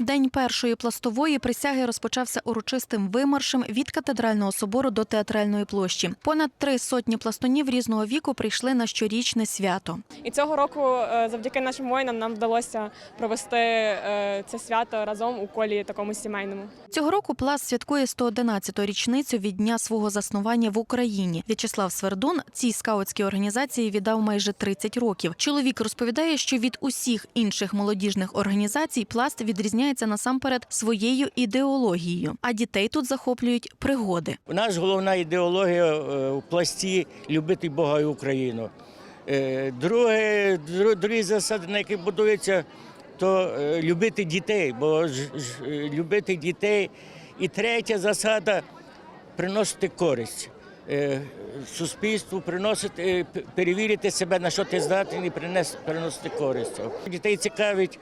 День першої пластової присяги розпочався урочистим вимаршем від катедрального собору до театральної площі. Понад три сотні пластунів різного віку прийшли на щорічне свято. І цього року, е, завдяки нашим воїнам, нам вдалося провести е, це свято разом у колі такому сімейному. Цього року пласт святкує 111-ту річницю від дня свого заснування в Україні. В'ячеслав Свердун цій скаутській організації віддав майже 30 років. Чоловік розповідає, що від усіх інших молодіжних організацій пласт відрізняється насамперед своєю ідеологією, а дітей тут захоплюють пригоди. У нас головна ідеологія е, в пласті любити Бога і Україну. Е, Друге, дру- другі засади, на яких будується, то е, любити дітей, бо ж, ж, е, любити дітей. І третя засада приносити користь. е, Суспільству приносити, е, перевірити себе, на що ти здатний, і приносити користь. Дітей цікавить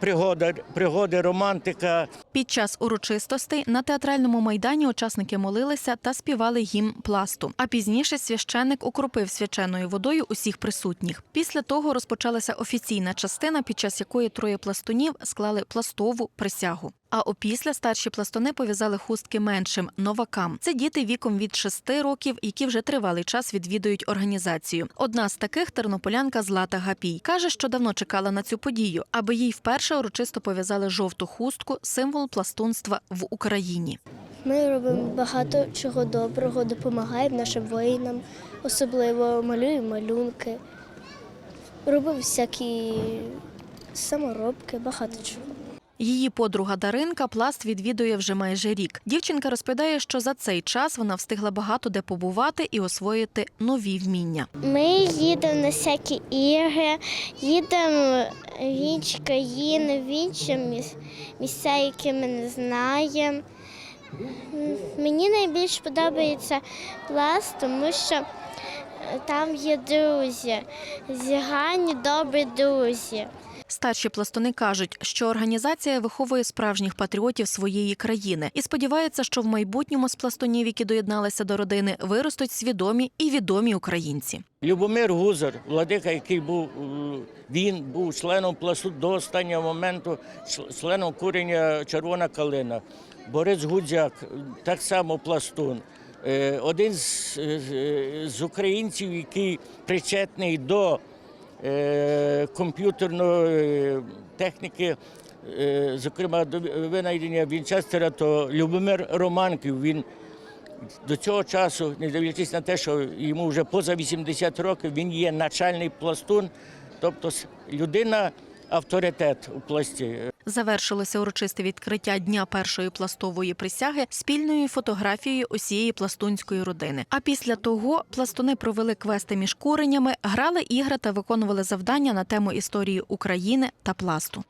пригода, пригоди, романтика. Під час урочистостей на театральному майдані учасники молилися та співали гімн пласту. А пізніше священник окропив свяченою водою усіх присутніх. Після того розпочалася офіційна частина, під час якої троє пластунів склали пластову присягу. А опісля старші пластуни пов'язали хустки меншим новакам. Це діти віком від 6 років, які вже тривалий час відвідують організацію. Одна з таких тернополянка Злата Гапій каже, що давно чекала на цю подію, аби їй вперше урочисто пов'язали жовту хустку, символ пластунства в Україні. Ми робимо багато чого доброго, допомагаємо нашим воїнам, особливо малюємо малюнки, робимо всякі саморобки, багато чого. Її подруга Даринка пласт відвідує вже майже рік. Дівчинка розповідає, що за цей час вона встигла багато де побувати і освоїти нові вміння. Ми їдемо на всякі ігри, їдемо в інші країни, в інші місця, які ми не знаємо. Мені найбільше подобається пласт, тому що там є друзі, зігані добрі друзі. Старші пластуни кажуть, що організація виховує справжніх патріотів своєї країни і сподіваються, що в майбутньому з пластунів, які доєдналися до родини, виростуть свідомі і відомі українці. Любомир Гузар, владика, який був е, він був членом пласту до останнього моменту, членом курення Червона калина. Борис Гудзяк, так само пластун. Е, Один з, е, з українців, який причетний до комп'ютерної техніки, е, зокрема до винайдення Вінчестера, то Любомир Романків. Він до цього часу, не дивлячись на те, що йому вже поза 80 років, він є начальний пластун, тобто людина авторитет у пласті. Завершилося урочисте відкриття дня першої пластової присяги спільною фотографією усієї пластунської родини. А після того пластуни провели квести між куренями, грали ігри та виконували завдання на тему історії України та пласту.